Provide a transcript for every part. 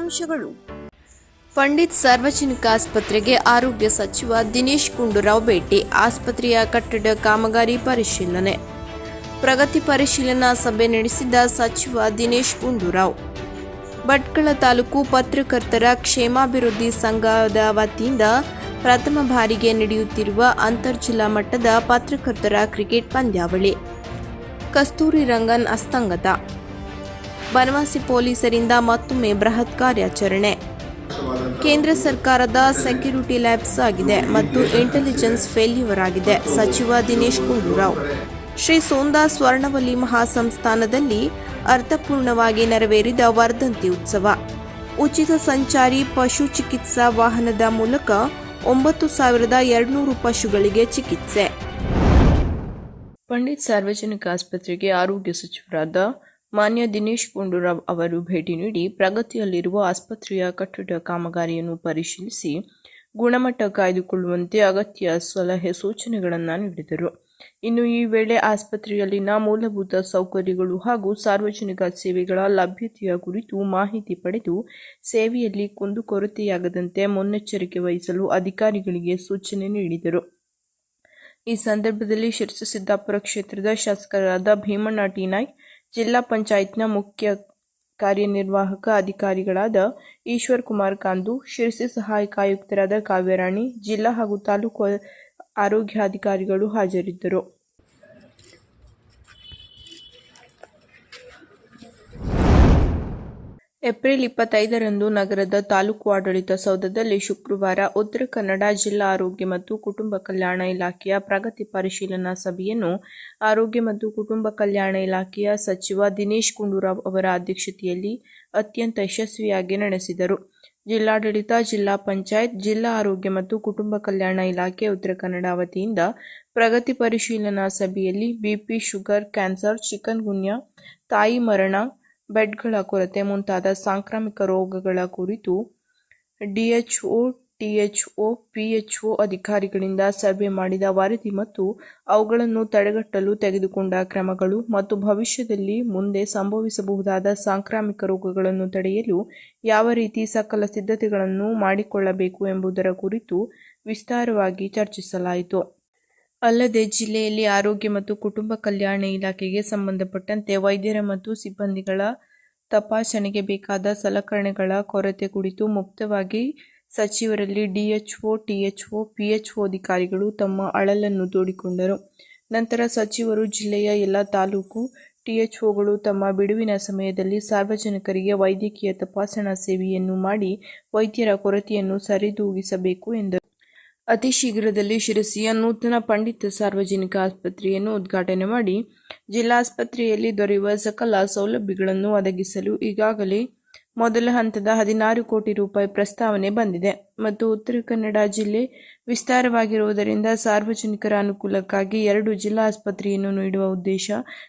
ಮುಖ್ಯಾಂಶಗಳು ಪಂಡಿತ್ ಸಾರ್ವಜನಿಕ ಆಸ್ಪತ್ರೆಗೆ ಆರೋಗ್ಯ ಸಚಿವ ದಿನೇಶ್ ಗುಂಡೂರಾವ್ ಭೇಟಿ, ಆಸ್ಪತ್ರೆಯ ಕಟ್ಟಡ ಕಾಮಗಾರಿ ಪರಿಶೀಲನೆ. ಪ್ರಗತಿ ಪರಿಶೀಲನಾ ಸಭೆ ನಡೆಸಿದ ಸಚಿವ ದಿನೇಶ್ ಗುಂಡೂರಾವ್. ಭಟ್ಕಳ ತಾಲೂಕು ಪತ್ರಕರ್ತರ ಕ್ಷೇಮಾಭಿವೃದ್ಧಿ ಸಂಘದ ವತಿಯಿಂದ ಪ್ರಥಮ ಬಾರಿಗೆ ನಡೆಯುತ್ತಿರುವ ಅಂತರ್ಜಿಲ್ಲಾ ಮಟ್ಟದ ಪತ್ರಕರ್ತರ ಕ್ರಿಕೆಟ್ ಪಂದ್ಯಾವಳಿ. ಕಸ್ತೂರಿ ರಂಗನ್ ಅಸ್ತಂಗತ. ಬನವಾಸಿ ಪೊಲೀಸರಿಂದ ಮತ್ತೊಮ್ಮೆ ಬೃಹತ್ ಕಾರ್ಯಾಚರಣೆ. ಕೇಂದ್ರ ಸರ್ಕಾರದ ಸೆಕ್ಯೂರಿಟಿ ಲ್ಯಾಬ್ಸ್ ಆಗಿದೆ ಮತ್ತು ಇಂಟೆಲಿಜೆನ್ಸ್ ಫೇಲ್ಯೂರ್ ಆಗಿದೆ. ಸಚಿವ ದಿನೇಶ್ ಗುಂಡೂರಾವ್. ಶ್ರೀ ಸೋಂದಾ ಸ್ವರ್ಣವಲ್ಲಿ ಮಹಾಸಂಸ್ಥಾನದಲ್ಲಿ ಅರ್ಥಪೂರ್ಣವಾಗಿ ನೆರವೇರಿದ ವರ್ಧಂತಿ ಉತ್ಸವ. ಉಚಿತ ಸಂಚಾರಿ ಪಶು ಚಿಕಿತ್ಸಾ ವಾಹನದ ಮೂಲಕ ಒಂಬತ್ತು ಸಾವಿರದ ಎರಡುನೂರು ಪಶುಗಳಿಗೆ ಚಿಕಿತ್ಸೆ. ಪಂಡಿತ್ ಸಾರ್ವಜನಿಕ ಆಸ್ಪತ್ರೆಗೆ ಆರೋಗ್ಯ ಸಚಿವರಾದ ಮಾನ್ಯ ದಿನೇಶ್ ಗುಂಡೂರಾವ್ ಅವರು ಭೇಟಿ ನೀಡಿ ಪ್ರಗತಿಯಲ್ಲಿರುವ ಆಸ್ಪತ್ರೆಯ ಕಟ್ಟಡ ಕಾಮಗಾರಿಯನ್ನು ಪರಿಶೀಲಿಸಿ ಗುಣಮಟ್ಟ ಕಾಯ್ದುಕೊಳ್ಳುವಂತೆ ಅಗತ್ಯ ಸಲಹೆ ಸೂಚನೆಗಳನ್ನು ನೀಡಿದರು. ಇನ್ನು ಈ ವೇಳೆ ಆಸ್ಪತ್ರೆಯಲ್ಲಿನ ಮೂಲಭೂತ ಸೌಕರ್ಯಗಳು ಹಾಗೂ ಸಾರ್ವಜನಿಕ ಸೇವೆಗಳ ಲಭ್ಯತೆಯ ಕುರಿತು ಮಾಹಿತಿ ಪಡೆದು ಸೇವೆಯಲ್ಲಿ ಕುಂದುಕೊರತೆಯಾಗದಂತೆ ಮುನ್ನೆಚ್ಚರಿಕೆ ವಹಿಸಲು ಅಧಿಕಾರಿಗಳಿಗೆ ಸೂಚನೆ ನೀಡಿದರು. ಈ ಸಂದರ್ಭದಲ್ಲಿ ಶಿರಸಿದ್ದಾಪುರ ಕ್ಷೇತ್ರದ ಶಾಸಕರಾದ ಭೀಮಣ್ಣ ಟಿ ನಾಯ್ಕ್ ಜಿಲ್ಲಾ ಪಂಚಾಯತ್ನ ಮುಖ್ಯ ಕಾರ್ಯನಿರ್ವಾಹಕ ಅಧಿಕಾರಿಗಳಾದ ಈಶ್ವರ್ ಕುಮಾರ್ ಕಾಂದು, ಶಿರಸಿ ಸಹಾಯಕ ಆಯುಕ್ತರಾದ ಕಾವ್ಯರಾಣಿ, ಜಿಲ್ಲಾ ಹಾಗೂ ತಾಲೂಕು ಆರೋಗ್ಯಾಧಿಕಾರಿಗಳು ಹಾಜರಿದ್ದರು. ಏಪ್ರಿಲ್ ಇಪ್ಪತ್ತೈದರಂದು ನಗರದ ತಾಲೂಕು ಆಡಳಿತ ಸೌಧದಲ್ಲಿ ಶುಕ್ರವಾರ ಉತ್ತರ ಕನ್ನಡ ಜಿಲ್ಲಾ ಆರೋಗ್ಯ ಮತ್ತು ಕುಟುಂಬ ಕಲ್ಯಾಣ ಇಲಾಖೆಯ ಪ್ರಗತಿ ಪರಿಶೀಲನಾ ಸಭೆಯನ್ನು ಆರೋಗ್ಯ ಮತ್ತು ಕುಟುಂಬ ಕಲ್ಯಾಣ ಇಲಾಖೆಯ ಸಚಿವ ದಿನೇಶ್ ಗುಂಡೂರಾವ್ ಅವರ ಅಧ್ಯಕ್ಷತೆಯಲ್ಲಿ ಅತ್ಯಂತ ಯಶಸ್ವಿಯಾಗಿ ನಡೆಸಿದರು. ಜಿಲ್ಲಾಡಳಿತ, ಜಿಲ್ಲಾ ಪಂಚಾಯತ್, ಜಿಲ್ಲಾ ಆರೋಗ್ಯ ಮತ್ತು ಕುಟುಂಬ ಕಲ್ಯಾಣ ಇಲಾಖೆ ಉತ್ತರ ಕನ್ನಡ ವತಿಯಿಂದ ಪ್ರಗತಿ ಪರಿಶೀಲನಾ ಸಭೆಯಲ್ಲಿ BP sugar, cancer, chikungunya, ತಾಯಿ ಮರಣ ಬೆಡ್ಗಳ ಕೊರತೆ ಮುಂತಾದ ಸಾಂಕ್ರಾಮಿಕ ರೋಗಗಳ ಕುರಿತು ಡಿಎಚ್ಒ, ಟಿಎಚ್ಒ, ಪಿಎಚ್ಒ ಅಧಿಕಾರಿಗಳಿಂದ ಸಭೆ ಮಾಡಿದ ವರದಿ ಮತ್ತು ಅವುಗಳನ್ನು ತಡೆಗಟ್ಟಲು ತೆಗೆದುಕೊಂಡ ಕ್ರಮಗಳು ಮತ್ತು ಭವಿಷ್ಯದಲ್ಲಿ ಮುಂದೆ ಸಂಭವಿಸಬಹುದಾದ ಸಾಂಕ್ರಾಮಿಕ ರೋಗಗಳನ್ನು ತಡೆಯಲು ಯಾವ ರೀತಿ ಸಕಲ ಸಿದ್ಧತೆಗಳನ್ನು ಮಾಡಿಕೊಳ್ಳಬೇಕು ಎಂಬುದರ ಕುರಿತು ವಿಸ್ತಾರವಾಗಿ ಚರ್ಚಿಸಲಾಯಿತು. ಅಲ್ಲದೆ ಜಿಲ್ಲೆಯಲ್ಲಿ ಆರೋಗ್ಯ ಮತ್ತು ಕುಟುಂಬ ಕಲ್ಯಾಣ ಇಲಾಖೆಗೆ ಸಂಬಂಧಪಟ್ಟಂತೆ ವೈದ್ಯರ ಮತ್ತು ಸಿಬ್ಬಂದಿಗಳ ತಪಾಸಣೆಗೆ ಬೇಕಾದ ಸಲಕರಣೆಗಳ ಕೊರತೆ ಕುರಿತು ಮುಕ್ತವಾಗಿ ಸಚಿವರಲ್ಲಿ ಡಿಎಚ್ಒ, ಟಿಎಚ್ಒ, ಪಿಎಚ್ಒ ಅಧಿಕಾರಿಗಳು ತಮ್ಮ ಅಳಲನ್ನು ತೋಡಿಕೊಂಡರು. ನಂತರ ಸಚಿವರು ಜಿಲ್ಲೆಯ ಎಲ್ಲ ತಾಲೂಕು ಟಿಎಚ್ಒಗಳು ತಮ್ಮ ಬಿಡುವಿನ ಸಮಯದಲ್ಲಿ ಸಾರ್ವಜನಿಕರಿಗೆ ವೈದ್ಯಕೀಯ ತಪಾಸಣಾ ಸೇವೆಯನ್ನು ಮಾಡಿ ವೈದ್ಯರ ಕೊರತೆಯನ್ನು ಸರಿದೂಗಿಸಬೇಕು ಎಂದರು. ಅತಿ ಶೀಘ್ರದಲ್ಲಿ ಶಿರಸಿಯ ನೂತನ ಪಂಡಿತ ಸಾರ್ವಜನಿಕ ಆಸ್ಪತ್ರೆಯನ್ನು ಉದ್ಘಾಟನೆ ಮಾಡಿ ಜಿಲ್ಲಾಸ್ಪತ್ರೆಯಲ್ಲಿ ದೊರೆಯುವ ಸಕಲ ಸೌಲಭ್ಯಗಳನ್ನು ಒದಗಿಸಲು ಈಗಾಗಲೇ ಮೊದಲ ಹಂತದ ಹದಿನಾರು ಕೋಟಿ ರೂಪಾಯಿ ಪ್ರಸ್ತಾವನೆ ಬಂದಿದೆ. ಮತ್ತು ಉತ್ತರ ಕನ್ನಡ ಜಿಲ್ಲೆ ವಿಸ್ತಾರವಾಗಿರುವುದರಿಂದ ಸಾರ್ವಜನಿಕರ ಅನುಕೂಲಕ್ಕಾಗಿ ಎರಡು ಜಿಲ್ಲಾ ಆಸ್ಪತ್ರೆಯನ್ನು ನೀಡುವ ಉದ್ದೇಶ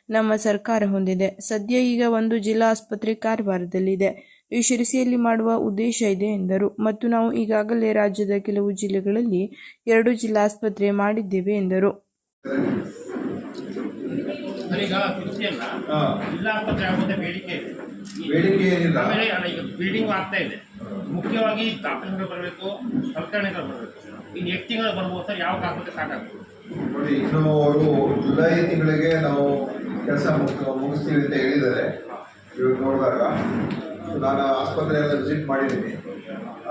ನಮ್ಮ ಸರ್ಕಾರ ಹೊಂದಿದೆ. ಸದ್ಯ ಈಗ ಒಂದು ಜಿಲ್ಲಾ ಆಸ್ಪತ್ರೆ ಕಾರವಾರದಲ್ಲಿದೆ. ಈ ಶಿರಸಿಯಲ್ಲಿ ಮಾಡುವ ಉದ್ದೇಶ ಇದೆ ಎಂದರು. ಮತ್ತು ನಾವು ಈಗಾಗಲೇ ರಾಜ್ಯದ ಕೆಲವು ಜಿಲ್ಲೆಗಳಲ್ಲಿ ಎರಡು ಜಿಲ್ಲಾಸ್ಪತ್ರೆ ಮಾಡಿದ್ದೇವೆ ಎಂದರು. ಈಗ ಕೃಷಿಯಲ್ಲ ಜಿಲ್ಲಾ ಆಸ್ಪತ್ರೆ ಬೇಡಿಕೆ ಬೇಡಿಕೆ ಏನಿಲ್ಲ. ಈಗ ಬಿಲ್ಡಿಂಗ್ ಆಗ್ತಾ ಇದೆ. ಮುಖ್ಯವಾಗಿ ಡಾಕ್ಟರ್ಗಳು ಬರಬೇಕು ಸಲಕರಣೆಗಳು ಬರಬೇಕು. ಇನ್ನು ಎಷ್ಟು ತಿಂಗಳು ಬರ್ಬೋದು ಸರ್ ಯಾವ ಕಾರಣಕ್ಕೆ ಸಾಕಾಗ್ತದೆ ನೋಡಿ ಇನ್ನು ಅವರು ಜುಲೈ ತಿಂಗಳಿಗೆ ನಾವು ಕೆಲಸ ಮುಗಿಸ್ತೀವಿ ಅಂತ ಹೇಳಿದ್ದಾರೆ. ಇವಾಗ ನೋಡಿದಾಗ. ನಾನು ಆಸ್ಪತ್ರೆಯನ್ನು ವಿಸಿಟ್ ಮಾಡಿದ್ದೀನಿ.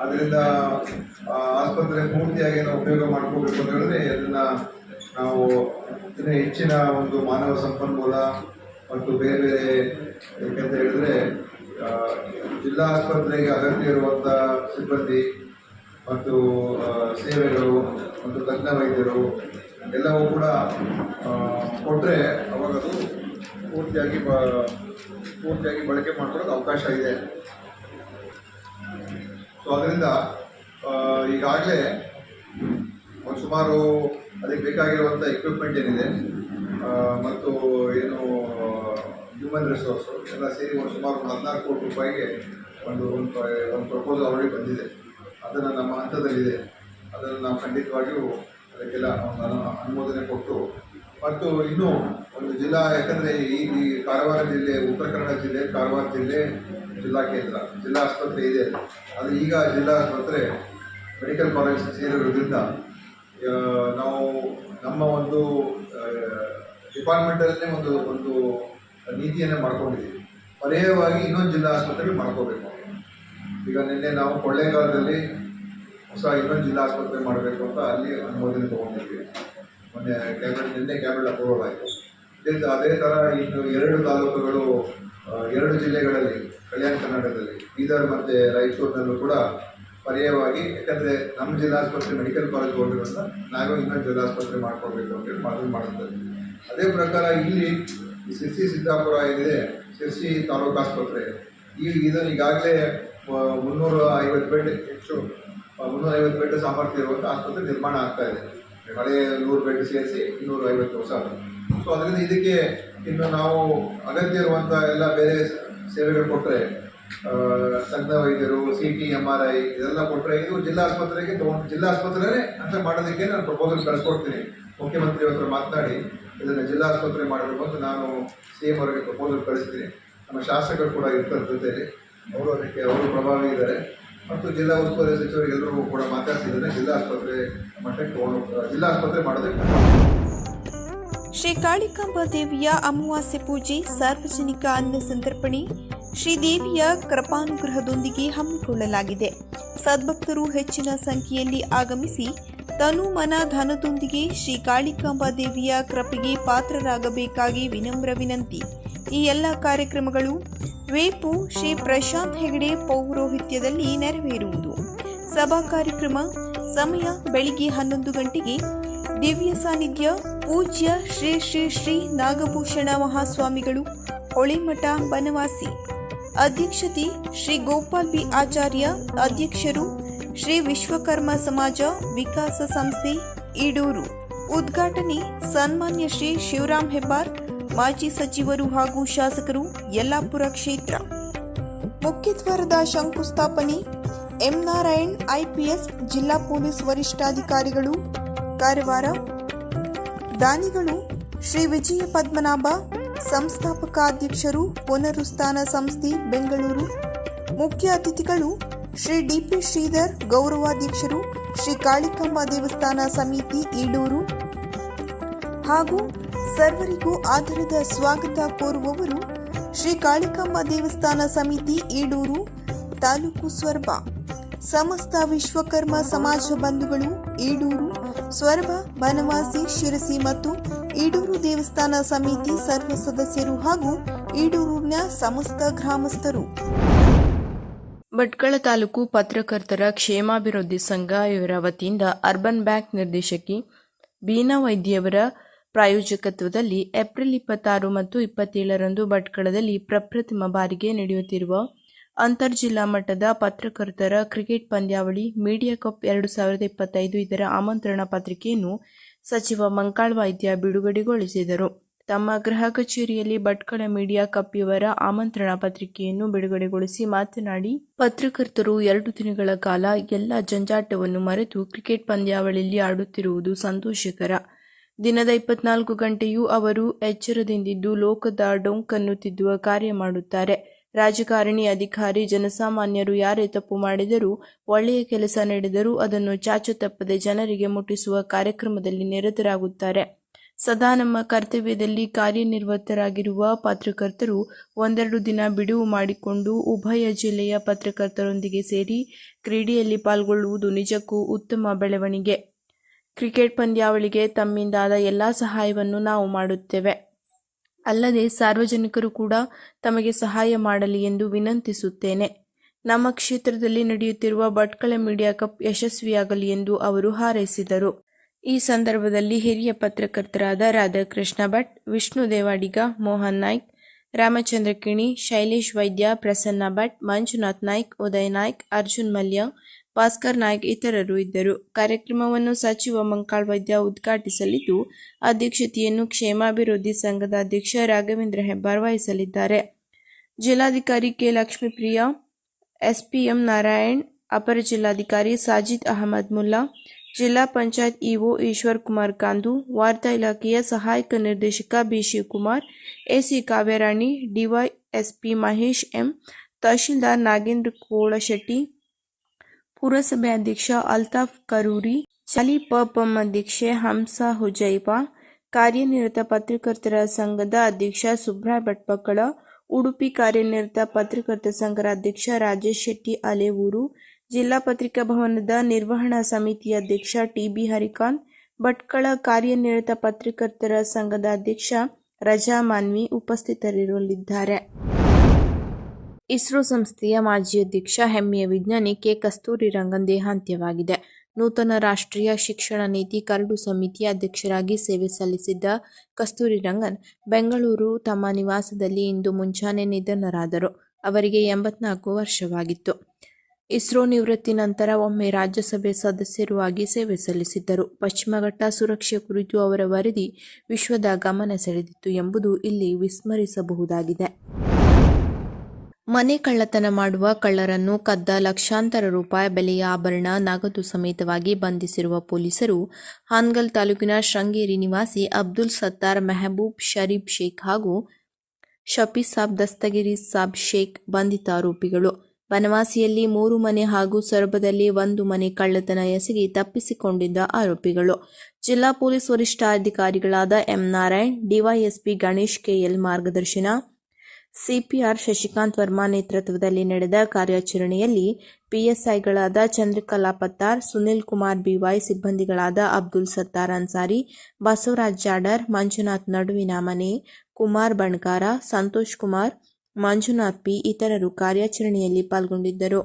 ಅದರಿಂದ ಆಸ್ಪತ್ರೆ ಪೂರ್ತಿಯಾಗಿ ನಾವು ಉಪಯೋಗ ಮಾಡ್ಕೋಬೇಕು ಅಂತ ಹೇಳಿದ್ರೆ ಅದನ್ನು ನಾವು ಇನ್ನೂ ಹೆಚ್ಚಿನ ಒಂದು ಮಾನವ ಸಂಪನ್ಮೂಲ ಮತ್ತು ಬೇರೆ ಬೇರೆ ಯಾಕಂತ ಹೇಳಿದ್ರೆ ಜಿಲ್ಲಾ ಆಸ್ಪತ್ರೆಗೆ ಅಗತ್ಯ ಇರುವಂಥ ಸಿಬ್ಬಂದಿ ಮತ್ತು ಸೇವೆಗಳು ಮತ್ತು ತಜ್ಞ ವೈದ್ಯರು ಎಲ್ಲವೂ ಕೂಡ ಕೊಟ್ಟರೆ ಅವಾಗ ಅದು ಪೂರ್ತಿಯಾಗಿ ಪೂರ್ತಿಯಾಗಿ ಬಳಕೆ ಮಾಡ್ಕೊಳ್ಳೋಕೆ ಅವಕಾಶ ಇದೆ. ಸೊ ಅದರಿಂದ ಈಗಾಗಲೇ ಒಂದು ಸುಮಾರು ಅದಕ್ಕೆ ಬೇಕಾಗಿರುವಂಥ ಎಕ್ವಿಪ್ಮೆಂಟ್ ಏನಿದೆ ಮತ್ತು ಏನು ಹ್ಯೂಮನ್ ರಿಸೋರ್ಸು ಎಲ್ಲ ಸೇರಿ ಒಂದು ಸುಮಾರು ಒಂದು ಹದಿನಾರು ಕೋಟಿ ರೂಪಾಯಿಗೆ ಒಂದು ಒಂದು ಒಂದು ಪ್ರಪೋಸಲ್ ಆಲ್ರೆಡಿ ಬಂದಿದೆ. ಅದನ್ನು ನಮ್ಮ ಹಂತದಲ್ಲಿದೆ. ಅದನ್ನು ನಾವು ಖಂಡಿತವಾಗಿಯೂ ಅದಕ್ಕೆಲ್ಲ ಅನುಮೋದನೆ ಕೊಟ್ಟು, ಮತ್ತು ಇನ್ನೂ ಒಂದು ಜಿಲ್ಲಾ, ಯಾಕಂದರೆ ಈ ಕಾರವಾರ ಜಿಲ್ಲೆ ಉತ್ತರ ಕನ್ನಡ ಜಿಲ್ಲೆ, ಕಾರವಾರ ಜಿಲ್ಲೆ ಜಿಲ್ಲಾ ಕೇಂದ್ರ, ಜಿಲ್ಲಾ ಆಸ್ಪತ್ರೆ ಇದೆ. ಅದು ಈಗ ಜಿಲ್ಲಾ ಆಸ್ಪತ್ರೆ ಮೆಡಿಕಲ್ ಕಾಲೇಜ್ ಸೇರಿರೋದ್ರಿಂದ ನಾವು ನಮ್ಮ ಒಂದು ಡಿಪಾರ್ಟ್ಮೆಂಟಲ್ಲೇ ಒಂದು ಒಂದು ನೀತಿಯನ್ನು ಮಾಡ್ಕೊಂಡಿದ್ದೀವಿ. ಪರ್ಯಾಯವಾಗಿ ಇನ್ನೊಂದು ಜಿಲ್ಲಾ ಆಸ್ಪತ್ರೆಗೆ ಮಾಡ್ಕೋಬೇಕು. ಈಗ ನಿನ್ನೆ ನಾವು ಕೊಳ್ಳೇಗಾಲದಲ್ಲಿ ಹೊಸ ಇನ್ನೊಂದು ಜಿಲ್ಲಾ ಆಸ್ಪತ್ರೆ ಮಾಡಬೇಕು ಅಂತ ಅಲ್ಲಿ ಅನುಮೋದನೆ ತೊಗೊಂಡಿದ್ವಿ. ಮೊನ್ನೆ ಕ್ಯಾಬಿನೆಟ್, ನಿನ್ನೆ ಕ್ಯಾಬಿನೆಟ್ ಅಪ್ರೂವಲ್ ಆಯಿತು. ಅದೇ ಥರ ಇನ್ನು ಎರಡು ತಾಲೂಕುಗಳು ಎರಡು ಜಿಲ್ಲೆಗಳಲ್ಲಿ, ಕಲ್ಯಾಣ ಕರ್ನಾಟಕದಲ್ಲಿ, ಬೀದರ್ ಮತ್ತು ರಾಯಚೂರಿನಲ್ಲೂ ಕೂಡ ಪರ್ಯಾಯವಾಗಿ, ಯಾಕಂದರೆ ನಮ್ಮ ಜಿಲ್ಲಾಸ್ಪತ್ರೆ ಮೆಡಿಕಲ್ ಕಾಲೇಜ್ ಹೋಗಿರೋದ್ರಿಂದ ನಾವೇ ಇನ್ನೊಂದು ಜಿಲ್ಲಾಸ್ಪತ್ರೆ ಮಾಡ್ಕೊಳ್ಬೇಕು ಅಂತೇಳಿ ಮಾತು ಮಾಡುತ್ತದೆ ಅದೇ ಪ್ರಕಾರ ಇಲ್ಲಿ ಶಿರ್ಸಿ ಸಿದ್ದಾಪುರ ಏನಿದೆ ಸಿರ್ಸಿ ತಾಲೂಕು ಆಸ್ಪತ್ರೆ, ಈ ಇದನ್ನು ಈಗಾಗಲೇ ಮುನ್ನೂರ ಐವತ್ತು ಬೆಡ್ ಹೆಚ್ಚು ಮುನ್ನೂರ ಐವತ್ತು ಬೆಡ್ ಸಾಮರ್ಥ್ಯ ಇರುವಂಥ ಆಸ್ಪತ್ರೆ ನಿರ್ಮಾಣ ಆಗ್ತಾ ಇದೆ. ಹಳೆಯ ನೂರು ಬೆಡ್ ಸೇರಿಸಿ ಇನ್ನೂರ ಐವತ್ತು ಹೊಸ. ಸೊ ಅದರಿಂದ ಇದಕ್ಕೆ ಇನ್ನು ನಾವು ಅಗತ್ಯ ಇರುವಂಥ ಎಲ್ಲ ಬೇರೆ ಸೇವೆಗಳು ಕೊಟ್ಟರೆ ತಜ್ಞ ವೈದ್ಯರು C T M R I ಇದೆಲ್ಲ ಕೊಟ್ಟರೆ ಇದು ಜಿಲ್ಲಾ ಆಸ್ಪತ್ರೆಗೆ ತೊಗೊಂಡು ಜಿಲ್ಲಾ ಆಸ್ಪತ್ರೆನೇ ಅಂತ ಮಾಡೋದಕ್ಕೆ ನಾನು ಪ್ರಪೋಸಲ್ ಕಳಿಸ್ಕೊಡ್ತೀನಿ. ಮುಖ್ಯಮಂತ್ರಿ ಹತ್ರ ಮಾತನಾಡಿ ಇದನ್ನು ಜಿಲ್ಲಾ ಆಸ್ಪತ್ರೆ ಮಾಡಬೇಕು ನಾನು ಸಿ ಎಂ ಅವರಿಗೆ ಪ್ರಪೋಸಲ್ ಕಳಿಸ್ತೀನಿ. ನಮ್ಮ ಶಾಸಕರು ಕೂಡ ಇರ್ತಾರೆ ಜೊತೆಯಲ್ಲಿ. ಅವರು ಅದಕ್ಕೆ, ಅವರು ಪ್ರಭಾವಿ ಇದ್ದಾರೆ. ಮತ್ತು ಜಿಲ್ಲಾ ಉಸ್ತುವಾರಿ ಸಚಿವರು ಎಲ್ಲರಿಗೂ ಕೂಡ ಮಾತಾಡ್ತಿದ್ದಾರೆ ಜಿಲ್ಲಾ ಆಸ್ಪತ್ರೆ ಮಟ್ಟಕ್ಕೆ ಜಿಲ್ಲಾ ಆಸ್ಪತ್ರೆ ಮಾಡೋದಕ್ಕೆ ಶ್ರೀ ಕಾಳಿಕಾಂಬಾ ದೇವಿಯ ಅಮಾವಾಸ್ಯೆ ಪೂಜೆ, ಸಾರ್ವಜನಿಕ ಅನ್ನ ಸಂತರ್ಪಣೆ ಶ್ರೀದೇವಿಯ ಕೃಪಾನುಗ್ರಹದೊಂದಿಗೆ ಹಮ್ಮಿಕೊಳ್ಳಲಾಗಿದೆ. ಸದ್ಭಕ್ತರು ಹೆಚ್ಚಿನ ಸಂಖ್ಯೆಯಲ್ಲಿ ಆಗಮಿಸಿ ತನು ಮನ ಧನದೊಂದಿಗೆ ಶ್ರೀ ಕಾಳಿಕಾಂಬಾ ದೇವಿಯ ಕೃಪೆಗೆ ಪಾತ್ರರಾಗಬೇಕಾಗಿ ವಿನಮ್ರ ವಿನಂತಿ. ಈ ಎಲ್ಲ ಕಾರ್ಯಕ್ರಮಗಳು ವೇಪು ಶ್ರೀ ಪ್ರಶಾಂತ್ ಹೆಗಡೆ ಪೌರೋಹಿತ್ಯದಲ್ಲಿ ನೆರವೇರುವುದು. ಸಭಾ ಕಾರ್ಯಕ್ರಮ ಸಮಯ ಬೆಳಿಗ್ಗೆ ಹನ್ನೊಂದು ಗಂಟೆಗೆ ದಿವ್ಯ ಸಾನ್ನಿಧ್ಯ ಪೂಜ್ಯ ಶ್ರೀ ಶ್ರೀ ಶ್ರೀ ನಾಗಭೂಷಣ ಮಹಾಸ್ವಾಮಿಗಳು, ಹೊಳೆಮಠ, ಬನವಾಸಿ. ಅಧ್ಯಕ್ಷತೆ ಶ್ರೀ ಗೋಪಾಲ್ ಬಿ ಆಚಾರ್ಯ, ಅಧ್ಯಕ್ಷರು ಶ್ರೀ ವಿಶ್ವಕರ್ಮ ಸಮಾಜ ವಿಕಾಸ ಸಂಸ್ಥೆ, ಈಡೂರು. ಉದ್ಘಾಟನೆ ಸನ್ಮಾನ್ಯ ಶ್ರೀ ಶಿವರಾಮ್ ಹೆಬ್ಬಾರ್, ಮಾಜಿ ಸಚಿವರು ಹಾಗೂ ಶಾಸಕರು, ಯಲ್ಲಾಪುರ ಕ್ಷೇತ್ರ. ಮುಖ್ಯದ್ವಾರದ ಶಂಕುಸ್ಥಾಪನೆ, ಎಂ ನಾರಾಯಣ್ ಐಪಿಎಸ್ ಜಿಲ್ಲಾ ಪೊಲೀಸ್ ವರಿಷ್ಠಾಧಿಕಾರಿಗಳು ಕಾರವಾರ ದಾನಿಗಳು ಶ್ರೀ ವಿಜಯ ಪದ್ಮನಾಭ ಸಂಸ್ಥಾಪಕ ಅಧ್ಯಕ್ಷರು ಪುನರುಸ್ಥಾನ ಸಂಸ್ಥೆ, ಬೆಂಗಳೂರು. ಮುಖ್ಯ ಅತಿಥಿಗಳು ಶ್ರೀ ಡಿಪಿ ಶ್ರೀಧರ್, ಗೌರವಾಧ್ಯಕ್ಷರು ಶ್ರೀ ಕಾಳಿಕಮ್ಮ ದೇವಸ್ಥಾನ ಸಮಿತಿ, ಈಡೂರು. ಹಾಗೂ ಸರ್ವರಿಗೂ ಆಧಾರದ ಸ್ವಾಗತ ಕೋರುವವರು ಶ್ರೀ ಕಾಳಿಕಮ್ಮ ದೇವಸ್ಥಾನ ಸಮಿತಿ, ಈಡೂರು, ತಾಲೂಕು ಸ್ವರ್ಬ. ಸಮಸ್ತ ವಿಶ್ವಕರ್ಮ ಸಮಾಜ ಬಂಧುಗಳು, ಈಡೂರು. ಸ್ವರ್ಬ ಬನವಾಸಿ, ಶಿರಸಿ ಮತ್ತು ಈಡೂರು ದೇವಸ್ಥಾನ ಸಮಿತಿ ಸರ್ವ ಸದಸ್ಯರು ಹಾಗೂ ಈಡೂರಿನ ಸಮಸ್ತ ಗ್ರಾಮಸ್ಥರು. ಭಟ್ಕಳ ತಾಲೂಕು ಪತ್ರಕರ್ತರ ಕ್ಷೇಮಾಭಿವೃದ್ಧಿ ಸಂಘ ಇವರ ವತಿಯಿಂದ ಅರ್ಬನ್ ಬ್ಯಾಂಕ್ ನಿರ್ದೇಶಕಿ ಬೀನಾ ವೈದ್ಯವರ ಪ್ರಾಯೋಜಕತ್ವದಲ್ಲಿ ಏಪ್ರಿಲ್ ಇಪ್ಪತ್ತಾರು ಮತ್ತು ಇಪ್ಪತ್ತೇಳರಂದು ಭಟ್ಕಳದಲ್ಲಿ ಪ್ರಪ್ರಥಮ ಬಾರಿಗೆ ನಡೆಯುತ್ತಿರುವ ಅಂತರ್ಜಿಲ್ಲಾ ಮಟ್ಟದ ಪತ್ರಕರ್ತರ ಕ್ರಿಕೆಟ್ ಪಂದ್ಯಾವಳಿ, ಮೀಡಿಯಾ ಕಪ್ ಎರಡು ಸಾವಿರದ ಇಪ್ಪತ್ತೈದು ಇದರ ಆಮಂತ್ರಣ ಪತ್ರಿಕೆಯನ್ನು ಸಚಿವ ಮಂಕಾಳ್ ವೈದ್ಯ ಬಿಡುಗಡೆಗೊಳಿಸಿದರು. ತಮ್ಮ ಗೃಹ ಕಚೇರಿಯಲ್ಲಿ ಭಟ್ಕಳ ಮೀಡಿಯಾ ಕಪ್ ಇವರ ಆಮಂತ್ರಣ ಪತ್ರಿಕೆಯನ್ನು ಬಿಡುಗಡೆಗೊಳಿಸಿ ಮಾತನಾಡಿ, ಪತ್ರಕರ್ತರು ಎರಡು ದಿನಗಳ ಕಾಲ ಎಲ್ಲ ಜಂಜಾಟವನ್ನು ಮರೆತು ಕ್ರಿಕೆಟ್ ಪಂದ್ಯಾವಳಿಯಲ್ಲಿ ಆಡುತ್ತಿರುವುದು ಸಂತೋಷಕರ. ದಿನದ ಇಪ್ಪತ್ನಾಲ್ಕು ಗಂಟೆಯೂ ಅವರು ಎಚ್ಚರದಿಂದಿದ್ದು ಲೋಕದ ಡೊಂಕನ್ನು ತಿದ್ದುವ ಕಾರ್ಯ ಮಾಡುತ್ತಾರೆ. ರಾಜಕಾರಣಿ, ಅಧಿಕಾರಿ, ಜನಸಾಮಾನ್ಯರು ಯಾರೇ ತಪ್ಪು ಮಾಡಿದರೂ, ಒಳ್ಳೆಯ ಕೆಲಸ ನಡೆದರೂ ಅದನ್ನು ಚಾಚು ತಪ್ಪದೆ ಜನರಿಗೆ ಮುಟ್ಟಿಸುವ ಕಾರ್ಯಕ್ರಮದಲ್ಲಿ ನಿರತರಾಗುತ್ತಾರೆ. ಸದಾ ನಮ್ಮ ಕರ್ತವ್ಯದಲ್ಲಿ ಕಾರ್ಯನಿರ್ವತ್ತರಾಗಿರುವ ಪತ್ರಕರ್ತರು ಒಂದೆರಡು ದಿನ ಬಿಡುವು ಮಾಡಿಕೊಂಡು ಉಭಯ ಜಿಲ್ಲೆಯ ಪತ್ರಕರ್ತರೊಂದಿಗೆ ಸೇರಿ ಕ್ರೀಡೆಯಲ್ಲಿ ಪಾಲ್ಗೊಳ್ಳುವುದು ನಿಜಕ್ಕೂ ಉತ್ತಮ ಬೆಳವಣಿಗೆ. ಕ್ರಿಕೆಟ್ ಪಂದ್ಯಾವಳಿಗೆ ತಮ್ಮಿಂದಾದ ಎಲ್ಲ ಸಹಾಯವನ್ನು ನಾವು ಮಾಡುತ್ತೇವೆ. ಅಲ್ಲದೆ ಸಾರ್ವಜನಿಕರು ಕೂಡ ತಮಗೆ ಸಹಾಯ ಮಾಡಲಿ ಎಂದು ವಿನಂತಿಸುತ್ತೇನೆ. ನಮ್ಮ ಕ್ಷೇತ್ರದಲ್ಲಿ ನಡೆಯುತ್ತಿರುವ ಭಟ್ಕಳ ಮೀಡಿಯಾ ಕಪ್ ಯಶಸ್ವಿಯಾಗಲಿ ಎಂದು ಅವರು ಹಾರೈಸಿದರು. ಈ ಸಂದರ್ಭದಲ್ಲಿ ಹಿರಿಯ ಪತ್ರಕರ್ತರಾದ ರಾಧಾಕೃಷ್ಣ ಭಟ್, ವಿಷ್ಣು ದೇವಾಡಿಗ, ಮೋಹನ್ ನಾಯ್ಕ್, ರಾಮಚಂದ್ರ ಕಿಣಿ, ಶೈಲೇಶ್ ವೈದ್ಯ, ಪ್ರಸನ್ನ ಭಟ್, ಮಂಜುನಾಥ್ ನಾಯ್ಕ್, ಉದಯ್ ನಾಯ್ಕ್, ಅರ್ಜುನ್ ಮಲ್ಯ ಭಾಸ್ಕರ್ ನಾಯ್ಕ ಇತರರು ಇದ್ದರು. ಕಾರ್ಯಕ್ರಮವನ್ನು ಸಚಿವ ಮಂಕಾಳ್ ವೈದ್ಯ ಉದ್ಘಾಟಿಸಲಿದ್ದು, ಅಧ್ಯಕ್ಷತೆಯನ್ನು ಕ್ಷೇಮಾಭಿವೃದ್ಧಿ ಸಂಘದ ಅಧ್ಯಕ್ಷ ರಾಘವೇಂದ್ರ ಹೆಬ್ಬಾರ್ ವಹಿಸಲಿದ್ದಾರೆ. ಜಿಲ್ಲಾಧಿಕಾರಿ ಕೆ. ಲಕ್ಷ್ಮೀಪ್ರಿಯ ಎಸ್ಪಿಎಂ ನಾರಾಯಣ್, ಅಪರ ಜಿಲ್ಲಾಧಿಕಾರಿ ಸಾಜಿದ್ ಅಹಮದ್ ಮುಲ್ಲಾ, ಜಿಲ್ಲಾ ಪಂಚಾಯತ್ ಇಒ ಈಶ್ವರ್ ಕುಮಾರ್ ಕಾಂದು, ವಾರ್ತಾ ಇಲಾಖೆಯ ಸಹಾಯಕ ನಿರ್ದೇಶಕ B. Shivakumar, AC Kavyarani DYSP Mahesh M, tahsildar Nagendra Kolashetty ಪುರಸಭೆ ಅಧ್ಯಕ್ಷ ಅಲ್ತಾಫ್ ಕರೂರಿ ಚಲಿ ಪಪಂ ಅಧ್ಯಕ್ಷೆ ಹಂಸಾ ಹುಜೈಪ ಕಾರ್ಯನಿರತ ಪತ್ರಕರ್ತರ ಸಂಘದ ಅಧ್ಯಕ್ಷ ಸುಬ್ರಾಯ್ ಭಟ್ಪಕ್ಕಳ ಉಡುಪಿ ಕಾರ್ಯನಿರತ ಪತ್ರಕರ್ತ ಸಂಘದ ಅಧ್ಯಕ್ಷ ರಾಜೇಶ್ ಶೆಟ್ಟಿ ಅಲೇವೂರು, ಜಿಲ್ಲಾ ಪತ್ರಿಕಾ ಭವನದ ನಿರ್ವಹಣಾ ಸಮಿತಿ ಅಧ್ಯಕ್ಷ ಟಿಬಿ ಹರಿಕಾನ್ ಭಟ್ಕಳ ಕಾರ್ಯನಿರತ ಪತ್ರಕರ್ತರ ಸಂಘದ ಅಧ್ಯಕ್ಷ ರಜಾ ಮಾನ್ವಿ ಉಪಸ್ಥಿತರಿರಲಿದ್ದಾರೆ. ಇಸ್ರೋ ಸಂಸ್ಥೆಯ ಮಾಜಿ ಅಧ್ಯಕ್ಷ, ಹೆಮ್ಮೆಯ ವಿಜ್ಞಾನಿ ಕೆ. ಕಸ್ತೂರಿ ರಂಗನ್ ದೇಹಾಂತ್ಯವಾಗಿದೆ. ನೂತನ ರಾಷ್ಟ್ರೀಯ ಶಿಕ್ಷಣ ನೀತಿ ಕರಡು ಸಮಿತಿಯ ಅಧ್ಯಕ್ಷರಾಗಿ ಸೇವೆ ಸಲ್ಲಿಸಿದ್ದ ಕಸ್ತೂರಿ ರಂಗನ್ ಬೆಂಗಳೂರು ತಮ್ಮ ನಿವಾಸದಲ್ಲಿ ಇಂದು ಮುಂಚಾನೆ ನಿಧನರಾದರು. ಅವರಿಗೆ ಎಂಬತ್ನಾಲ್ಕು ವರ್ಷವಾಗಿತ್ತು. ಇಸ್ರೋ ನಿವೃತ್ತಿ ನಂತರ ಒಮ್ಮೆ ರಾಜ್ಯಸಭೆ ಸದಸ್ಯರು ಆಗಿ ಸೇವೆ ಸಲ್ಲಿಸಿದ್ದರು. ಪಶ್ಚಿಮಘಟ್ಟ ಸುರಕ್ಷೆ ಕುರಿತು ಅವರ ವರದಿ ವಿಶ್ವದ ಗಮನ ಸೆಳೆದಿತ್ತು ಎಂಬುದು ಇಲ್ಲಿ ವಿಸ್ಮರಿಸಬಹುದಾಗಿದೆ. ಮನೆ ಕಳ್ಳತನ ಮಾಡುವ ಕಳ್ಳರನ್ನು ಕದ್ದ ಲಕ್ಷಾಂತರ ರೂಪಾಯಿ ಬೆಲೆಯ ಆಭರಣ ನಗದು ಸಮೇತವಾಗಿ ಬಂಧಿಸಿರುವ ಪೊಲೀಸರು ಹಾನ್ಗಲ್ ತಾಲೂಕಿನ ಶೃಂಗೇರಿ ನಿವಾಸಿ ಅಬ್ದುಲ್ ಸತ್ತಾರ್ ಮೆಹಬೂಬ್ ಶರೀಫ್ ಶೇಖ್ ಹಾಗೂ ಶಫಿ ಸಾಬ್ ದಸ್ತಗಿರಿ ಸಾಬ್ ಶೇಖ್ ಬಂಧಿತ ಆರೋಪಿಗಳು. ಬನವಾಸಿಯಲ್ಲಿ ಮೂರು ಮನೆ ಹಾಗೂ ಸೊರಬದಲ್ಲಿ ಒಂದು ಮನೆ ಕಳ್ಳತನ ಎಸಗಿ ತಪ್ಪಿಸಿಕೊಂಡಿದ್ದ ಆರೋಪಿಗಳು. ಜಿಲ್ಲಾ police ವರಿಷ್ಠಾಧಿಕಾರಿಗಳಾದ M Narayan, DYSP Ganesh KL ಮಾರ್ಗದರ್ಶನ ಸಿಪಿಆರ್ ಶಶಿಕಾಂತ್ ವರ್ಮಾ ನೇತೃತ್ವದಲ್ಲಿ ನಡೆದ ಕಾರ್ಯಾಚರಣೆಯಲ್ಲಿ ಪಿಎಸ್ಐಗಳಾದ ಚಂದ್ರಕಲಾ ಪತ್ತಾರ್, ಸುನಿಲ್ ಕುಮಾರ್ ಬಿವೈ ಸಿಬ್ಬಂದಿಗಳಾದ ಅಬ್ದುಲ್ ಸತ್ತಾರ್ ಅನ್ಸಾರಿ, ಬಸವರಾಜ್ ಜಾಡರ್, ಮಂಜುನಾಥ್ ನಡುವಿನ ಮನೆ ಕುಮಾರ್ ಬಣ್ಕಾರ, ಸಂತೋಷ್ ಕುಮಾರ್, ಮಂಜುನಾಥ್ ಪಿ ಇತರರು ಕಾರ್ಯಾಚರಣೆಯಲ್ಲಿ ಪಾಲ್ಗೊಂಡಿದ್ದರು.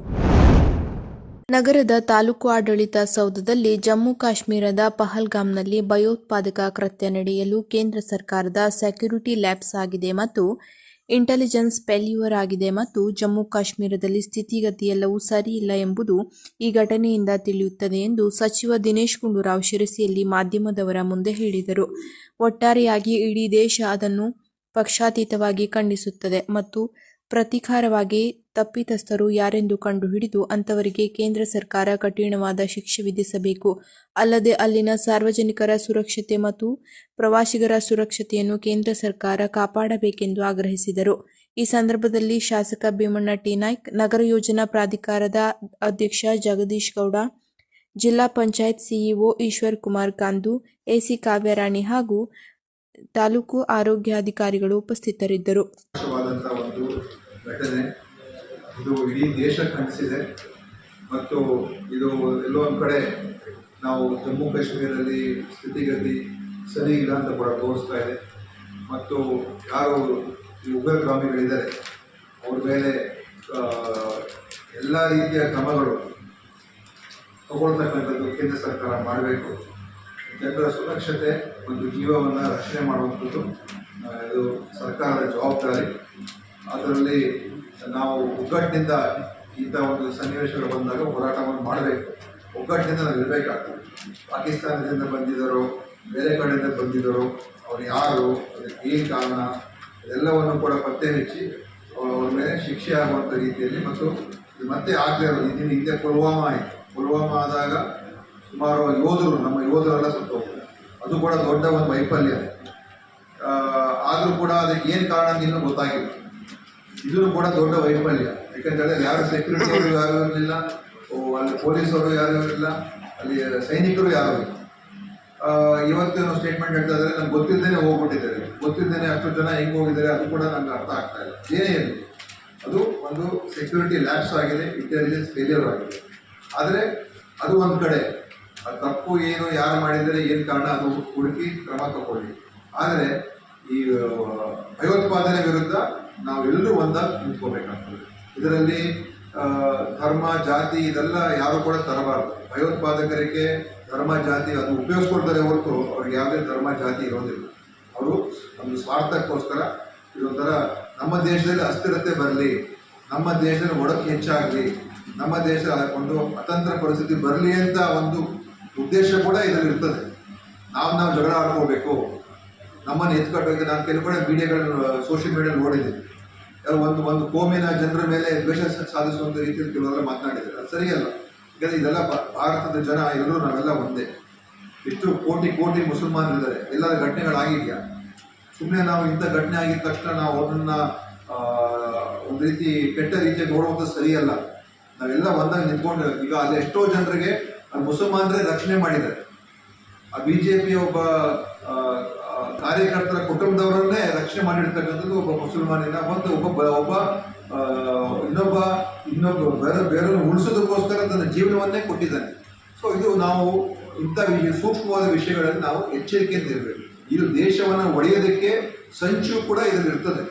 ನಗರದ ತಾಲೂಕು ಆಡಳಿತ ಸೌಧದಲ್ಲಿ ಜಮ್ಮು ಕಾಶ್ಮೀರದ ಪಹಲ್ಗಾಮ್ನಲ್ಲಿ ಭಯೋತ್ಪಾದಕ ಕೃತ್ಯ ನಡೆಯಲು ಕೇಂದ್ರ ಸರ್ಕಾರದ ಸೆಕ್ಯೂರಿಟಿ ಲ್ಯಾಬ್ಸ್ ಆಗಿದೆ ಮತ್ತು ಇಂಟೆಲಿಜೆನ್ಸ್ ಫೇಲ್ಯೂರ್ ಆಗಿದೆ ಮತ್ತು ಜಮ್ಮು ಕಾಶ್ಮೀರದಲ್ಲಿ ಸ್ಥಿತಿಗತಿಯೆಲ್ಲವೂ ಸರಿಯಿಲ್ಲ ಎಂಬುದು ಈ ಘಟನೆಯಿಂದ ತಿಳಿಯುತ್ತದೆ ಎಂದು ಸಚಿವ ದಿನೇಶ್ ಗುಂಡೂರಾವ್ ಶಿರಸಿಯಲ್ಲಿ ಮಾಧ್ಯಮದವರ ಮುಂದೆ ಹೇಳಿದರು. ಒಟ್ಟಾರೆಯಾಗಿ ಇಡೀ ದೇಶ ಅದನ್ನು ಪಕ್ಷಾತೀತವಾಗಿ ಖಂಡಿಸುತ್ತದೆ ಮತ್ತು ಪ್ರತೀಕಾರವಾಗಿ ತಪ್ಪಿತಸ್ಥರು ಯಾರೆಂದು ಕಂಡುಹಿಡಿದು ಅಂತವರಿಗೆ ಕೇಂದ್ರ ಸರ್ಕಾರ ಕಠಿಣವಾದ ಶಿಕ್ಷೆ ವಿಧಿಸಬೇಕು. ಅಲ್ಲದೆ ಅಲ್ಲಿನ ಸಾರ್ವಜನಿಕರ ಸುರಕ್ಷತೆ ಮತ್ತು ಪ್ರವಾಸಿಗರ ಸುರಕ್ಷತೆಯನ್ನು ಕೇಂದ್ರ ಸರ್ಕಾರ ಕಾಪಾಡಬೇಕೆಂದು ಆಗ್ರಹಿಸಿದರು. ಈ ಸಂದರ್ಭದಲ್ಲಿ ಶಾಸಕ ಭೀಮಣ್ಣ ಟಿ. ನಾಯ್ಕ್, ನಗರ ಯೋಜನಾ ಪ್ರಾಧಿಕಾರದ ಅಧ್ಯಕ್ಷ ಜಗದೀಶ್ ಗೌಡ, ಜಿಲ್ಲಾ ಪಂಚಾಯತ್ ಸಿಇಒ ಈಶ್ವರ್ ಕುಮಾರ್ ಕಾಂದು ಎಸಿ ಕಾವ್ಯರಾಣಿ ಹಾಗೂ ತಾಲೂಕು ಆರೋಗ್ಯಾಧಿಕಾರಿಗಳು ಉಪಸ್ಥಿತರಿದ್ದರು. ಒಂದು ಘಟನೆ. ಇದು ಇಡೀ ದೇಶ ಖಂಡಿಸಿದೆ ಮತ್ತು ಇದು ಎಲ್ಲೋ ಒಂದು ಕಡೆ ನಾವು ಜಮ್ಮು ಕಾಶ್ಮೀರದಲ್ಲಿ ಸ್ಥಿತಿಗತಿ ಸರಿ ಇಲ್ಲ ಅಂತ ಕೂಡ ತೋರಿಸ್ತಾ ಇದೆ. ಮತ್ತು ಯಾರು ಈ ಉಗ್ರಗಾಮಿಗಳಿದ್ದಾರೆ ಅವ್ರ ಮೇಲೆ ಎಲ್ಲ ರೀತಿಯ ಕ್ರಮಗಳು ತಗೊಳ್ತಕ್ಕಂಥದ್ದು ಕೇಂದ್ರ ಸರ್ಕಾರ ಮಾಡಬೇಕು. ಜನರ ಸುರಕ್ಷತೆ ಮತ್ತು ಜೀವವನ್ನು ರಕ್ಷಣೆ ಮಾಡುವಂಥದ್ದು ಇದು ಸರ್ಕಾರದ ಜವಾಬ್ದಾರಿ. ಅದರಲ್ಲಿ ನಾವು ಒಗ್ಗಟ್ಟಿನಿಂದ ಇಂಥ ಒಂದು ಸನ್ನಿವೇಶಗಳು ಬಂದಾಗ ಹೋರಾಟವನ್ನು ಮಾಡಬೇಕು. ಒಗ್ಗಟ್ಟಿನಿಂದ ನಾವು ಇರಬೇಕಾಗ್ತದೆ. ಪಾಕಿಸ್ತಾನದಿಂದ ಬಂದಿದ್ದಾರೋ, ಬೇರೆ ಕಡೆಯಿಂದ ಬಂದಿದ್ದರೋ, ಅವ್ರು ಯಾರು, ಅದಕ್ಕೆ ಏನು ಕಾರಣ, ಇದೆಲ್ಲವನ್ನು ಕೂಡ ಪತ್ತೆ ಹಚ್ಚಿ ಅವ್ರ ಮೇಲೆ ಶಿಕ್ಷೆ ಆಗುವಂಥ ರೀತಿಯಲ್ಲಿ ಮತ್ತು ಮತ್ತೆ ಆಗದೆ ಇರೋದು. ಹಿಂದೆ ಪುಲ್ವಾಮಾ ಆಯಿತು. ಪುಲ್ವಾಮಾ ಆದಾಗ ಸುಮಾರು ಯೋಧರು, ನಮ್ಮ ಯೋಧರೆಲ್ಲ ಸತ್ತೋಗ್ತಾರೆ ಅದು ಕೂಡ ದೊಡ್ಡ ಒಂದು ವೈಫಲ್ಯ. ಆದರೂ ಕೂಡ ಅದಕ್ಕೆ ಏನು ಕಾರಣ ಇನ್ನೂ ಗೊತ್ತಾಗಿಲ್ಲ. ಇದೂ ಕೂಡ ದೊಡ್ಡ ವೈಫಲ್ಯ. ಯಾಕಂತೇಳಿದ್ರೆ ಯಾರು ಸೆಕ್ಯೂರಿಟಿ ಅವರು ಯಾರು ಇರಲಿಲ್ಲ ಅಲ್ಲಿ ಪೊಲೀಸರು ಯಾರು ಇರಲಿಲ್ಲ, ಅಲ್ಲಿ ಸೈನಿಕರು ಯಾರು ಇಲ್ಲ ಇವತ್ತೇನು ಸ್ಟೇಟ್ಮೆಂಟ್ ಹೇಳ್ತಾ ಇದ್ದಾರೆ ನಂಗೆ ಗೊತ್ತಿದ್ದೇನೆ ಹೋಗ್ಬಿಟ್ಟಿದ್ದಾರೆ. ಗೊತ್ತಿದ್ದೇನೆ ಅಷ್ಟು ಜನ ಹೆಂಗೆ ಹೋಗಿದ್ದಾರೆ, ಅದು ಕೂಡ ನನಗೆ ಅರ್ಥ ಆಗ್ತಾ ಇಲ್ಲ. ಏನೇ ಇರಲಿ, ಅದು ಒಂದು ಸೆಕ್ಯೂರಿಟಿ ಲ್ಯಾಪ್ಸ್ ಆಗಿದೆ ಇಂಟೆಲಿಜೆನ್ಸ್ ಫೇಲಿಯರ್ ಆಗಿದೆ. ಆದರೆ ಅದು ಒಂದು ಕಡೆ. ಆ ತಪ್ಪು ಏನು ಯಾರು ಮಾಡಿದರೆ ಏನು ಕಾರಣ, ಅದು ಹುಡುಕಿ ಕ್ರಮ ತಗೊಳ್ಳಿ. ಆದರೆ ಈ ಭಯೋತ್ಪಾದನೆ ವಿರುದ್ಧ ನಾವೆಲ್ಲರೂ ಒಂದಾಗಿ ನಿಂತ್ಕೋಬೇಕಾಗ್ತದೆ. ಇದರಲ್ಲಿ ಧರ್ಮ, ಜಾತಿ ಇದೆಲ್ಲ ಯಾರು ಕೂಡ ತರಬಾರದು. ಭಯೋತ್ಪಾದಕರಿಗೆ ಧರ್ಮ, ಜಾತಿ ಅದು ಉಪಯೋಗಿಸ್ಕೊಳ್ತಾರೆ ಹೊರತು ಅವ್ರಿಗೆ ಯಾವುದೇ ಧರ್ಮ, ಜಾತಿ ಇರೋದಿಲ್ಲ. ಅವರು ನಮ್ಮ ಸ್ವಾರ್ಥಕ್ಕೋಸ್ಕರ ಇದೊಂಥರ ನಮ್ಮ ದೇಶದಲ್ಲಿ ಅಸ್ಥಿರತೆ ಬರಲಿ, ನಮ್ಮ ದೇಶದಲ್ಲಿ ಒಡಕು ಹೆಚ್ಚಾಗಲಿ, ನಮ್ಮ ದೇಶ ಒಂದು ಅತಂತ್ರ ಪರಿಸ್ಥಿತಿ ಬರಲಿ ಅಂತ ಒಂದು ಉದ್ದೇಶ ಕೂಡ ಇದರಲ್ಲಿ ಇರ್ತದೆ. ನಾವು ನಾವು ಜಗಳ ಆಡ್ಕೋಬೇಕು. ನಮ್ಮನ್ನು ಎತ್ಕಟ್ಟೋಗಿ ನಾನು ಕೆಲವು ಕಡೆ ಮೀಡಿಯಾಗಳನ್ನು ಸೋಷಿಯಲ್ ಮೀಡಿಯಾ ನೋಡಿದ್ದೀನಿ. ಒಂದು ಒಂದು ಕೋಮಿನ ಜನರ ಮೇಲೆ ದ್ವೇಷ ಸಾಧಿಸುವಂಥ ರೀತಿಯಲ್ಲಿ ಕೆಲವರೆಲ್ಲ ಮಾತನಾಡಿದ್ದಾರೆ. ಅದು ಸರಿಯಲ್ಲ. ಯಾಕಂದರೆ ಇದೆಲ್ಲ ಭಾರತದ ಜನ, ಎಲ್ಲರೂ ನಾವೆಲ್ಲ ಒಂದೇ. ಎಷ್ಟು ಕೋಟಿ ಕೋಟಿ ಮುಸಲ್ಮಾನರಿದ್ದಾರೆ. ಎಲ್ಲ ಘಟನೆಗಳಾಗಿದೆಯಾ? ಸುಮ್ಮನೆ ನಾವು ಇಂಥ ಘಟನೆ ಆಗಿದ ತಕ್ಷಣ ನಾವು ಅದನ್ನು ಒಂದು ರೀತಿ ಕೆಟ್ಟ ರೀತಿಯಲ್ಲಿ ನೋಡುವಂಥದ್ದು ಸರಿಯಲ್ಲ. ನಾವೆಲ್ಲ ಒಂದಾಗಿ ನಿಂತ್ಕೊಂಡು ಈಗ ಅಲ್ಲಿ ಎಷ್ಟೋ ಜನರಿಗೆ ಮುಸಲ್ಮಾನರೇ ರಕ್ಷಣೆ ಮಾಡಿದ್ದಾರೆ. ಆ ಬಿ ಜೆ ಪಿಯ ಒಬ್ಬ ಕಾರ್ಯಕರ್ತರ ಕುಟುಂಬದವರನ್ನೇ ರಕ್ಷಣೆ ಮಾಡಿರ್ತಕ್ಕಂಥದ್ದು ಒಬ್ಬ ಮುಸಲ್ಮಾನಿನ ಮತ್ತು ಒಬ್ಬ ಒಬ್ಬ ಇನ್ನೊಬ್ಬ ಇನ್ನೊಬ್ಬ ಬೇರೆ ಬೇರೆಯವರು ಉಳಿಸೋದಕ್ಕೋಸ್ಕರ ತನ್ನ ಜೀವನವನ್ನೇ ಕೊಟ್ಟಿದ್ದಾನೆ. ಸೊ ಇದು ನಾವು ಇಂಥ ಸೂಕ್ಷ್ಮವಾದ ವಿಷಯಗಳಲ್ಲಿ ನಾವು ಎಚ್ಚರಿಕೆಯಿಂದ ಇರಬೇಕು. ಇದು ದೇಶವನ್ನು ಒಡೆಯೋದಕ್ಕೆ ಸಂಚು ಕೂಡ ಇದರಲ್ಲಿ ಇರ್ತದೆ.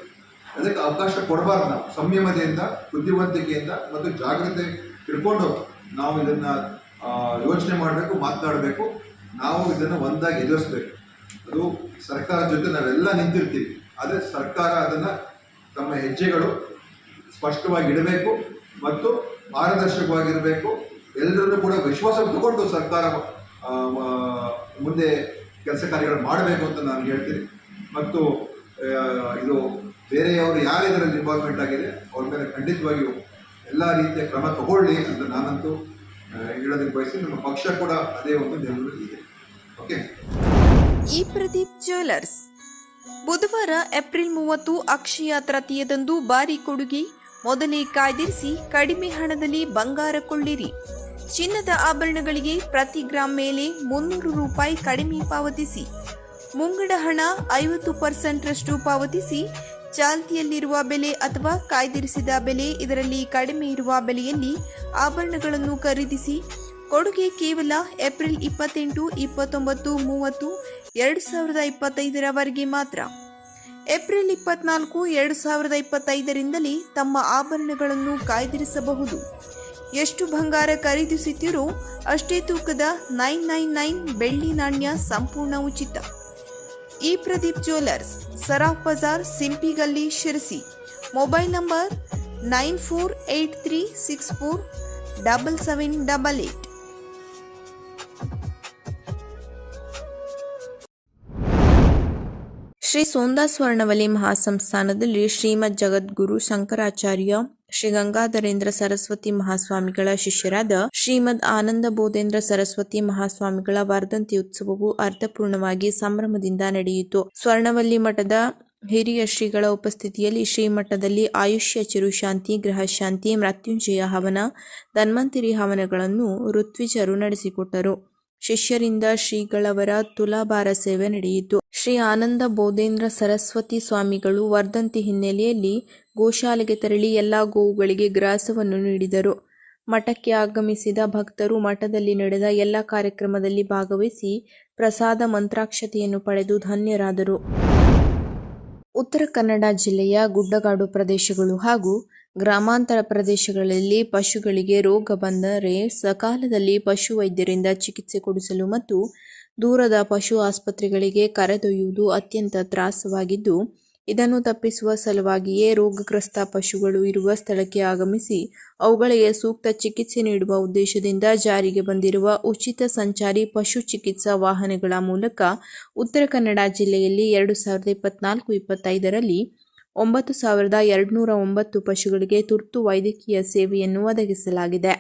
ಅದಕ್ಕೆ ಅವಕಾಶ ಕೊಡಬಾರ್ದು ನಾವು. ಸಂಯಮತೆಯಿಂದ, ಬುದ್ಧಿವಂತಿಕೆಯಿಂದ ಮತ್ತು ಜಾಗ್ರತೆ ಇಟ್ಕೊಂಡು ನಾವು ಇದನ್ನು ಯೋಚನೆ ಮಾಡಬೇಕು ಮಾತನಾಡಬೇಕು ನಾವು ಇದನ್ನು ಒಂದಾಗಿ ಎದುರಿಸ್ಬೇಕು. ಅದು ಸರ್ಕಾರದ ಜೊತೆ ನಾವೆಲ್ಲ ನಿಂತಿರ್ತೀವಿ. ಆದರೆ ಸರ್ಕಾರ ಅದನ್ನು ತಮ್ಮ ಹೆಜ್ಜೆಗಳು ಸ್ಪಷ್ಟವಾಗಿ ಇಡಬೇಕು ಮತ್ತು ಪಾರದರ್ಶಕವಾಗಿರಬೇಕು. ಎಲ್ಲರನ್ನೂ ಕೂಡ ವಿಶ್ವಾಸ ತಗೊಂಡು ಸರ್ಕಾರ ಮುಂದೆ ಕೆಲಸ ಕಾರ್ಯಗಳು ಮಾಡಬೇಕು ಅಂತ ನಾನು ಹೇಳ್ತೀನಿ. ಮತ್ತು ಇದು ಬೇರೆಯವರು ಯಾರು ಇದರಲ್ಲಿ ಇನ್ವಾಲ್ವ್ಮೆಂಟ್ ಆಗಿದೆ, ಅವ್ರ ಮೇಲೆ ಖಂಡಿತವಾಗಿಯೂ ಎಲ್ಲ ರೀತಿಯ ಕ್ರಮ ತಗೊಳ್ಳಿ ಅಂತ ನಾನಂತೂ ಹೇಳೋದಕ್ಕೆ ಬಯಸಿ ನಮ್ಮ ಪಕ್ಷ ಕೂಡ ಅದೇ ಒಂದು ನಿಲುವು ಇದೆ. ಓಕೆ ಈ ಪ್ರದೀಪ್ ಜ್ಯುವೆಲರ್ಸ್ ಬುಧವಾರ ಏಪ್ರಿಲ್ ಮೂವತ್ತು ಅಕ್ಷಯ ತೃತೀಯದಂದು ಬಾರಿ ಕೊಡುಗೆ, ಮೊದಲೇ ಕಾಯ್ದಿರಿಸಿ ಕಡಿಮೆ ಹಣದಲ್ಲಿ ಬಂಗಾರ ಕೊಳ್ಳಿರಿ. ಚಿನ್ನದ ಆಭರಣಗಳಿಗೆ ಪ್ರತಿ ಗ್ರಾಂ ಮೇಲೆ ಮುನ್ನೂರು ರೂಪಾಯಿ ಕಡಿಮೆ ಪಾವತಿಸಿ. ಮುಂಗಡ ಹಣ ಐವತ್ತು ಪರ್ಸೆಂಟ್ರಷ್ಟು ಪಾವತಿಸಿ ಚಾಲ್ತಿಯಲ್ಲಿರುವ ಬೆಲೆ ಅಥವಾ ಕಾಯ್ದಿರಿಸಿದ ಬೆಲೆ ಇದರಲ್ಲಿ ಕಡಿಮೆ ಇರುವ ಬೆಲೆಯಲ್ಲಿ ಆಭರಣಗಳನ್ನು ಖರೀದಿಸಿ, ಕೊಡುಗೆ ಕೇವಲ ಏಪ್ರಿಲ್ ಇಪ್ಪತ್ತೆಂಟು, ಇಪ್ಪತ್ತೊಂಬತ್ತು, ಮೂವತ್ತು, ಎರಡು ಸಾವಿರದ ಇಪ್ಪತ್ತೈದರವರೆಗೆ ಮಾತ್ರ. ಏಪ್ರಿಲ್ ಇಪ್ಪತ್ನಾಲ್ಕು, ಎರಡು ಸಾವಿರದ ಇಪ್ಪತ್ತೈದರಿಂದಲೇ ತಮ್ಮ ಆಭರಣಗಳನ್ನು ಕಾಯ್ದಿರಿಸಬಹುದು. ಎಷ್ಟು ಬಂಗಾರ ಖರೀದಿಸುತ್ತೀರೋ ಅಷ್ಟೇ ತೂಕದ ನೈನ್ ನೈನ್ ನೈನ್ ಬೆಳ್ಳಿ ನಾಣ್ಯ ಸಂಪೂರ್ಣ ಉಚಿತ. ಈ Pradeep jewellers Saraf Bazaar Simpigalli Sirsi. Mobile number nine four eight three six four double seven double eight Shri Sonda Swarnavalli ಮಹಾಸಂಸ್ಥಾನದಲ್ಲಿ Shrimad Jagadguru Shankaracharya Shri Gangadharendra Saraswati ಮಹಾಸ್ವಾಮಿಗಳ ಶಿಷ್ಯರಾದ ಶ್ರೀಮದ್ ಆನಂದ ಬೋಧೇಂದ್ರ ಸರಸ್ವತಿ ಮಹಾಸ್ವಾಮಿಗಳ ವರ್ಧಂತಿ ಉತ್ಸವವು ಅರ್ಥಪೂರ್ಣವಾಗಿ ಸಂಭ್ರಮದಿಂದ ನಡೆಯಿತು. ಸ್ವರ್ಣವಲ್ಲಿ ಮಠದ ಹಿರಿಯ ಶ್ರೀಗಳ ಉಪಸ್ಥಿತಿಯಲ್ಲಿ ಶ್ರೀಮಠದಲ್ಲಿ ಆಯುಷ್ಯ ಚಿರುಶಾಂತಿ ಗೃಹಶಾಂತಿ ಮೃತ್ಯುಂಜಯ ಹವನ, ಧನ್ವಂತರಿ ಹವನಗಳನ್ನು ಋತ್ವಿಜರು ನಡೆಸಿಕೊಟ್ಟರು. ಶಿಷ್ಯರಿಂದ ಶ್ರೀಗಳವರ ತುಲಾಭಾರ ಸೇವೆ ನಡೆಯಿತು. ಶ್ರೀ ಆನಂದ ಬೋಧೇಂದ್ರ ಸರಸ್ವತಿ ಸ್ವಾಮಿಗಳು ವರ್ಧಂತಿ ಹಿನ್ನೆಲೆಯಲ್ಲಿ ಗೋಶಾಲೆಗೆ ತೆರಳಿ ಎಲ್ಲ ಗೋವುಗಳಿಗೆ ಗ್ರಾಸವನ್ನು ನೀಡಿದರು. ಮಠಕ್ಕೆ ಆಗಮಿಸಿದ ಭಕ್ತರು ಮಠದಲ್ಲಿ ನಡೆದ ಎಲ್ಲ ಕಾರ್ಯಕ್ರಮದಲ್ಲಿ ಭಾಗವಹಿಸಿ ಪ್ರಸಾದ ಮಂತ್ರಾಕ್ಷತೆಯನ್ನು ಪಡೆದು ಧನ್ಯರಾದರು. ಉತ್ತರ ಕನ್ನಡ ಜಿಲ್ಲೆಯ ಗುಡ್ಡಗಾಡು ಪ್ರದೇಶಗಳು ಹಾಗೂ ಗ್ರಾಮಾಂತರ ಪ್ರದೇಶಗಳಲ್ಲಿ ಪಶುಗಳಿಗೆ ರೋಗ ಬಂದರೆ ಸಕಾಲದಲ್ಲಿ ಪಶುವೈದ್ಯರಿಂದ ಚಿಕಿತ್ಸೆ ಕೊಡಿಸಲು ಮತ್ತು ದೂರದ ಪಶು ಆಸ್ಪತ್ರೆಗಳಿಗೆ ಕರೆದೊಯ್ಯುವುದು ಅತ್ಯಂತ ತ್ರಾಸವಾಗಿದ್ದು, ಇದನ್ನು ತಪ್ಪಿಸುವ ಸಲುವಾಗಿಯೇ ರೋಗಗ್ರಸ್ತ ಪಶುಗಳು ಇರುವ ಸ್ಥಳಕ್ಕೆ ಆಗಮಿಸಿ, ಅವುಗಳಿಗೆ ಸೂಕ್ತ ಚಿಕಿತ್ಸೆ ನೀಡುವ ಉದ್ದೇಶದಿಂದ ಜಾರಿಗೆ ಬಂದಿರುವ ಉಚಿತ ಸಂಚಾರಿ ಪಶು ಚಿಕಿತ್ಸಾ ವಾಹನಗಳ ಮೂಲಕ ಉತ್ತರ ಕನ್ನಡ ಜಿಲ್ಲೆಯಲ್ಲಿ ಎರಡು ಸಾವಿರದ ಇಪ್ಪತ್ನಾಲ್ಕು ಇಪ್ಪತ್ತೈದರಲ್ಲಿ ಒಂಬತ್ತು ಸಾವಿರದ ಎರಡುನೂರ ಒಂಬತ್ತು ಪಶುಗಳಿಗೆ ತುರ್ತು ವೈದ್ಯಕೀಯ ಸೇವೆಯನ್ನು ಒದಗಿಸಲಾಗಿದೆ.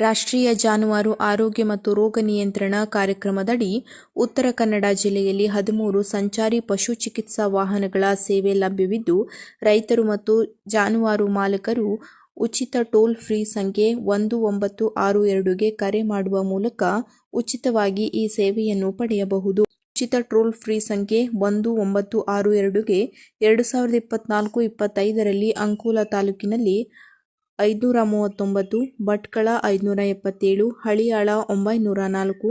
ರಾಷ್ಟ್ರೀಯ ಜಾನುವಾರು ಆರೋಗ್ಯ ಮತ್ತು ರೋಗ ನಿಯಂತ್ರಣ ಕಾರ್ಯಕ್ರಮದಡಿ ಉತ್ತರ ಕನ್ನಡ ಜಿಲ್ಲೆಯಲ್ಲಿ ಹದಿಮೂರು ಸಂಚಾರಿ ಪಶು ಚಿಕಿತ್ಸಾ ವಾಹನಗಳ ಸೇವೆ ಲಭ್ಯವಿದ್ದು, ರೈತರು ಮತ್ತು ಜಾನುವಾರು ಮಾಲಕರು ಉಚಿತ ಟೋಲ್ ಫ್ರೀ ಸಂಖ್ಯೆ ಒಂದು ಒಂಬತ್ತು ಆರು ಎರಡುಗೆ ಕರೆ ಮಾಡುವ ಮೂಲಕ ಉಚಿತವಾಗಿ ಈ ಸೇವೆಯನ್ನು ಪಡೆಯಬಹುದು. ಉಚಿತ ಟೋಲ್ ಫ್ರೀ ಸಂಖ್ಯೆ ಒಂದು ಒಂಬತ್ತು ಆರು ಎರಡುಗೆ ಎರಡು ಸಾವಿರದ ಇಪ್ಪತ್ನಾಲ್ಕು ಇಪ್ಪತ್ತೈದರಲ್ಲಿ ಅಂಕೋಲ ತಾಲೂಕಿನಲ್ಲಿ ಐದುನೂರ ಮೂವತ್ತೊಂಬತ್ತು ಭಟ್ಕಳ ಐದುನೂರ ಎಪ್ಪತ್ತೇಳು ಹಳಿಯಾಳ ಒಂಬೈನೂರ ನಾಲ್ಕು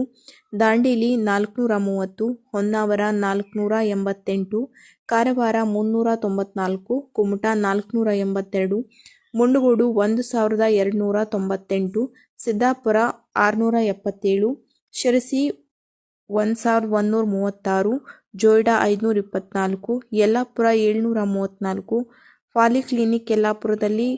ದಾಂಡೇಲಿ ನಾಲ್ಕುನೂರ ಮೂವತ್ತು ಹೊನ್ನಾವರ ನಾಲ್ಕುನೂರ ಎಂಬತ್ತೆಂಟು ಕಾರವಾರ ಮುನ್ನೂರ ತೊಂಬತ್ನಾಲ್ಕು ಕುಮಟಾ ನಾಲ್ಕುನೂರ ಎಂಬತ್ತೆರಡು ಮುಂಡಗೋಡು ಒಂದು ಸಾವಿರದ ಎರಡುನೂರ ತೊಂಬತ್ತೆಂಟು ಸಿದ್ದಾಪುರ ಆರುನೂರ ಎಪ್ಪತ್ತೇಳು ಶಿರಸಿ ಒಂದು ಸಾವಿರದ ಒಂದುನೂರ ಮೂವತ್ತಾರು ಜೋಯ್ಡಾ ಐದುನೂರ ಇಪ್ಪತ್ನಾಲ್ಕು ಯಲ್ಲಾಪುರ ಏಳ್ನೂರ ಮೂವತ್ತ್ನಾಲ್ಕು ಫಾಲಿ ಕ್ಲಿನಿಕ್ ಯಲ್ಲಾಪುರದಲ್ಲಿ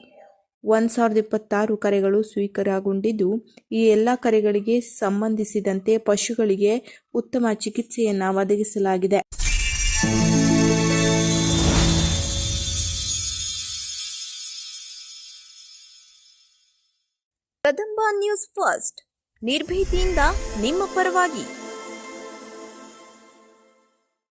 ಒಂದು ಸಾವಿರದ ಇಪ್ಪತ್ತಾರು ಕರೆಗಳು ಸ್ವೀಕಾರಗೊಂಡಿದ್ದು, ಈ ಎಲ್ಲ ಕರೆಗಳಿಗೆ ಸಂಬಂಧಿಸಿದಂತೆ ಪಶುಗಳಿಗೆ ಉತ್ತಮ ಚಿಕಿತ್ಸೆಯನ್ನು ಒದಗಿಸಲಾಗಿದೆ. Kadamba news first. ನಿರ್ಭೀತಿಯಿಂದ ನಿಮ್ಮ ಪರವಾಗಿ